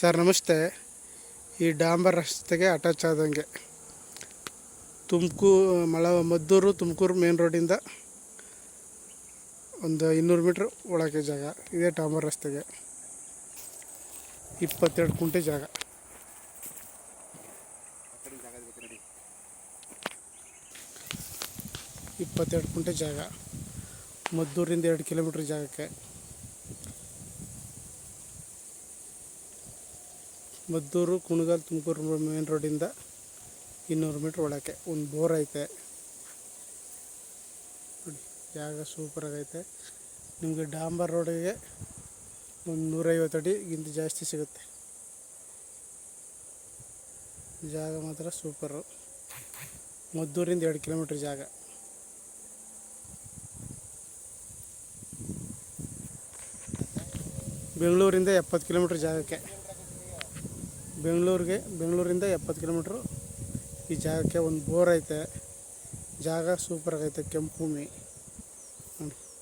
Sir, ನಮಸ್ತೆ. ಈ ಡಾಂಬರ್ ರಸ್ತೆಗೆ ಅಟ್ಯಾಚ್ ಆದಂಗೆ. ತುಮಕೂ, ಮಳ, ಮದ್ದೂರು, ತುಮಕೂರು ಮೇನ್ ರೋಡಿಂದ ಒಂದು ಇನ್ನೂರು ಮೀಟ್ರ್ ಒಳಗೆ ಜಾಗ. ಇದೇ ಡಾಂಬರ್ ರಸ್ತೆಗೆ. ಇಪ್ಪತ್ತೆರಡು ಕುಂಟೆ ಜಾಗ. ಇಪ್ಪತ್ತೆರಡು ಕುಂಟೆ ಜಾಗ. ಮದ್ದೂರಿಂದ ಎರಡು ಕಿಲೋಮೀಟ್ರ್ ಜಾಗಕ್ಕೆ. ಮದ್ದೂರು, ಕುಣಗಲ್, ತುಮಕೂರು ಮೇನ್ ರೋಡಿಂದ ಇನ್ನೂರು ಮೀಟ್ರ್ ಒಳಕ್ಕೆ. ಒಂದು ಬೋರ್ ಐತೆ. ನೋಡಿ, ಜಾಗ ಸೂಪರಾಗೈತೆ ನಿಮಗೆ ಡಾಂಬರ್ ರೋಡಿಗೆ ಒಂದು ನೂರೈವತ್ತು ಅಡಿಗಿಂತ ಜಾಸ್ತಿ ಸಿಗುತ್ತೆ. ಜಾಗ ಮಾತ್ರ ಸೂಪರು ಮದ್ದೂರಿಂದ ಎರಡು ಕಿಲೋಮೀಟ್ರ್ ಜಾಗ. ಬೆಂಗಳೂರಿಂದ ಎಪ್ಪತ್ತು ಕಿಲೋಮೀಟ್ರ್ ಜಾಗಕ್ಕೆ. ಬೆಂಗಳೂರಿಗೆ, ಬೆಂಗಳೂರಿಂದ ಎಪ್ಪತ್ತು ಕಿಲೋಮೀಟ್ರು. ಈ ಜಾಗಕ್ಕೆ ಒಂದು ಬೋರ್ ಐತೆ. ಜಾಗ ಸೂಪರ್ ಆಗೈತೆ ಕೆಂಪು ಭೂಮಿ. ನೋಡಿ